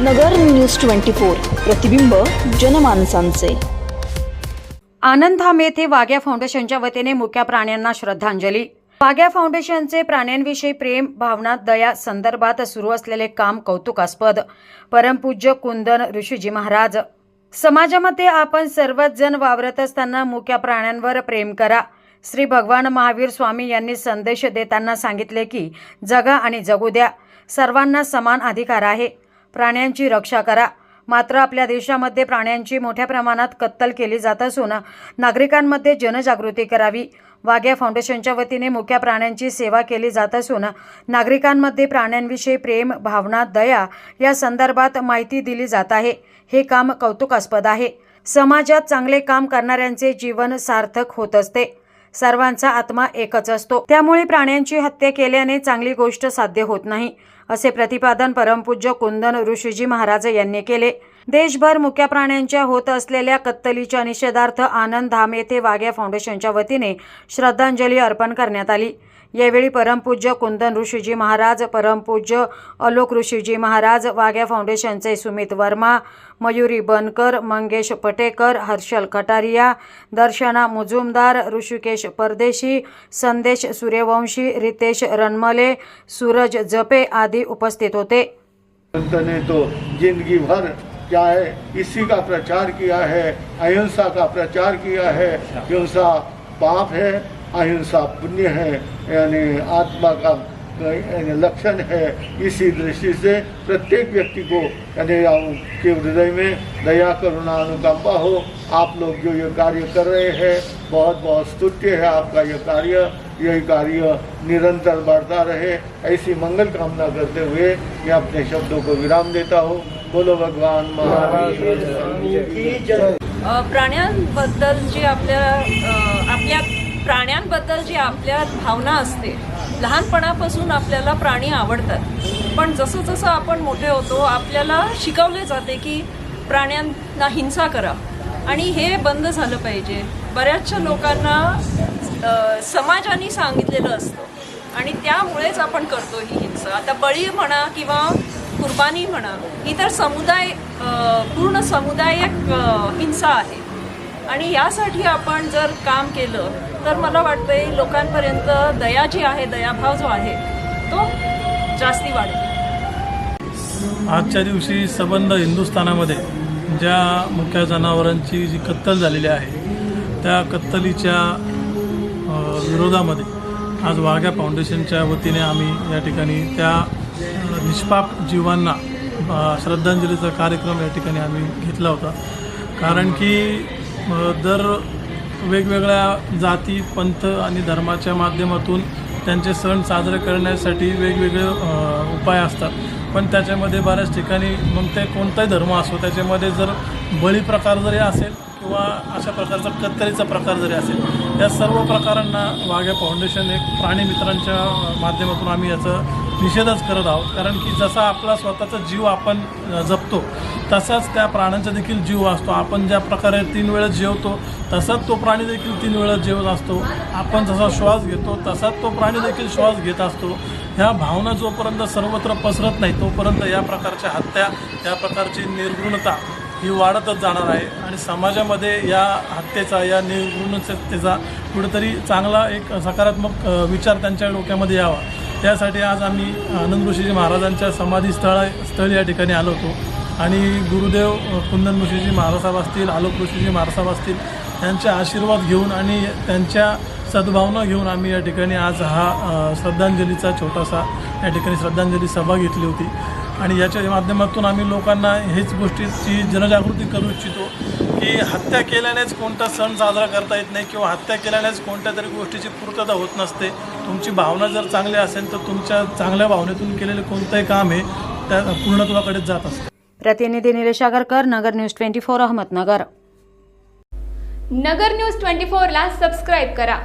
नगर news twenty four प्रतिबिंब जनमानसांचे. आनंदधाम येथे वाघ्या फाउंडेशनच्या वतीने मुक्या प्राण्यांना श्रद्धांजली. वाघ्या फाउंडेशनचे प्राण्यांविषयी प्रेम भावना दया संदर्भात सुरू असलेले काम कौतुकास्पद. परमपूज्य कुंदन ऋषीजी महाराज. समाजामध्ये आपण सर्वच जण वावरत असताना मुक्या प्राण्यांवर प्रेम करा. श्री भगवान महावीर स्वामी यांनी संदेश देताना सांगितले की जगा आणि जगू द्या. सर्वांना समान अधिकार आहे. प्राण्यांची रक्षा करा. मात्र आपल्या देशामध्ये प्राण्यांची मोठ्या प्रमाणात कत्तल केली जात असून नागरिकांमध्ये जनजागृती करावी. वाघ्या फाउंडेशनच्या वतीने मुख्या प्राण्यांची सेवा केली जात असून नागरिकांमध्ये प्राण्यांविषयी प्रेम भावना दया या संदर्भात माहिती दिली जात आहे. हे काम कौतुकास्पद आहे. समाजात चांगले काम करणाऱ्यांचे जीवन सार्थक होत असते. सर्वांचा आत्मा एकच असतो. त्यामुळे प्राण्यांची हत्या केल्याने चांगली गोष्ट साध्य होत नाही असे प्रतिपादन परमपूज्य कुंदन ऋषीजी महाराज यांनी केले. देशभर मुक्या प्राण्यांच्या होत असलेल्या कत्तलीच्या निषेधार्थ आनंद धाम येथे वाघ्या फाउंडेशनच्या वतीने श्रद्धांजली अर्पण करण्यात आली. यावेळी परमपूज्य कुंदन ऋषीजी महाराज परमपूज्य अलोक ऋषीजी महाराज वाघ्या फाउंडेशनचे सुमित वर्मा मयुरी बनकर मंगेश पटेकर हर्षल कटारिया दर्शना मुजुमदार ऋषिकेश परदेशी संदेश सूर्यवंशी रितेश रणमले सूरज जपे आदी उपस्थित होते. ने तो जिंदगी भर क्या है? इसी का प्रचार किया है अहिंसा का प्रचार किया है। हिंसा पाप है अहिंसा पुण्य है यानी आत्मा का यानी लक्षण है इसी दृष्टि से प्रत्येक व्यक्ति को यानी के हृदय में दया करुणा अनुकंपा हो आप लोग जो ये कार्य कर रहे हैं बहुत बहुत स्तुत्य है आपका ये कार्य यही कार्य निरंतर बढ़ता रहे ऐसी मंगल कामना करते हुए मैं अपने शब्दों को विराम देता हूँ। बोलो भगवान महावीर। प्राण्यांबद्दल जी आपल्या आपल्या प्राण्यांबद्दल जी आपल्या भावना असते लहानपणापासून आपल्याला प्राणी आवडतात. पण जसं जसं आपण मोठे होतो आपल्याला शिकवले जाते की प्राण्यांना हिंसा करा. आणि हे बंद झालं पाहिजे. बऱ्याचशा लोकांना समाजाने सांगितलेलं असतं. आणि त्यामुळेच आपण करतो ही हिंसा. आता बळी म्हणा किंवा कुर्बानी म्हणा ही तर समुदाय पूर्ण समुदायक हिंसा आहे. आणि यासाठी आपण जर काम केलं तर मला वाटतंय लोकांपर्यंत दया जी आहे दयाभाव जो आहे तो जास्ती वाढेल. आजच्या दिवशी सबंध हिंदुस्थानामध्ये ज्या मुख्य जनावरांची जी कत्तल झालेली आहे त्या कत्तलीच्या विरोधामध्ये आज वाघ्या फाउंडेशनच्या वतीने आम्ही या ठिकाणी त्या निष्पाप जीवांना श्रद्धांजलीचा कार्यक्रम या ठिकाणी आम्ही घेतला होता. कारण की दर वेगवेगळ्या जाती पंथ आणि धर्माच्या माध्यमातून त्यांचे सण साजरे करण्यासाठी वेगवेगळे उपाय असतात. पण त्याच्यामध्ये बऱ्याच ठिकाणी मग ते कोणताही धर्म असो त्याच्यामध्ये जर बळी प्रकार जरी असेल किंवा अशा प्रकारचा कत्तरीचा प्रकार जरी असेल या सर्व प्रकारांना वाघ्या फाउंडेशन एक प्राणी मित्रांच्या माध्यमातून आम्ही याचा निषेधच करत आहोत. कारण की जसा आपला स्वतःचा जीव आपण जपतो तसाच त्या प्राण्यांचा देखील जीव असतो. आपण ज्या प्रकारे तीन वेळेस जेवतो तसाच तो प्राणी देखील तीन वेळेस जेवत असतो. आपण जसा श्वास घेतो तसाच तो प्राणी देखील श्वास घेत असतो. ह्या भावना जोपर्यंत सर्वत्र पसरत नाही तोपर्यंत या प्रकारच्या हत्या या प्रकारची निर्गुणता ही वाढतच जाणार आहे आणि समाजामध्ये या हत्येचा या निर्गुणतेचा कुठेतरी चांगला एक सकारात्मक विचार त्यांच्या डोक्यामध्ये यावा. त्यासाठी आज आम्ही आनंद ऋषीजी महाराजांच्या समाधी स्थळ स्थळ या ठिकाणी आलो होतो. आणि गुरुदेव कुंदन ऋषीजी महाराजसाहेब असतील आलोक ऋषीजी महाराजसाहेब असतील त्यांचे आशीर्वाद घेऊन आणि त्यांच्या सद्भावना घेऊन आम्ही या ठिकाणी आज हा श्रद्धांजलीचा छोटासा या ठिकाणी श्रद्धांजली सभा घेतली होती. आणि याच्या माध्यमातून आम्ही लोकांना हेच गोष्टीची जनजागृती करू इच्छितो की हत्या केल्यानेच कोणता सण साजरा करता येत नाही किंवा हत्या केल्यानेच कोणत्या तरी गोष्टीची पूर्तता होत नसते. तुमची भावना जर चांगली असेल तर तुमच्या चांगल्या भावनेतून केलेले कोणतंही काम आहे त्या पूर्णत्वाकडेच जात असतं. प्रतिनिधी Nilesh Agarkar Nagar news twenty four Ahmednagar. Nagar news twenty फोरला सबस्क्राईब करा.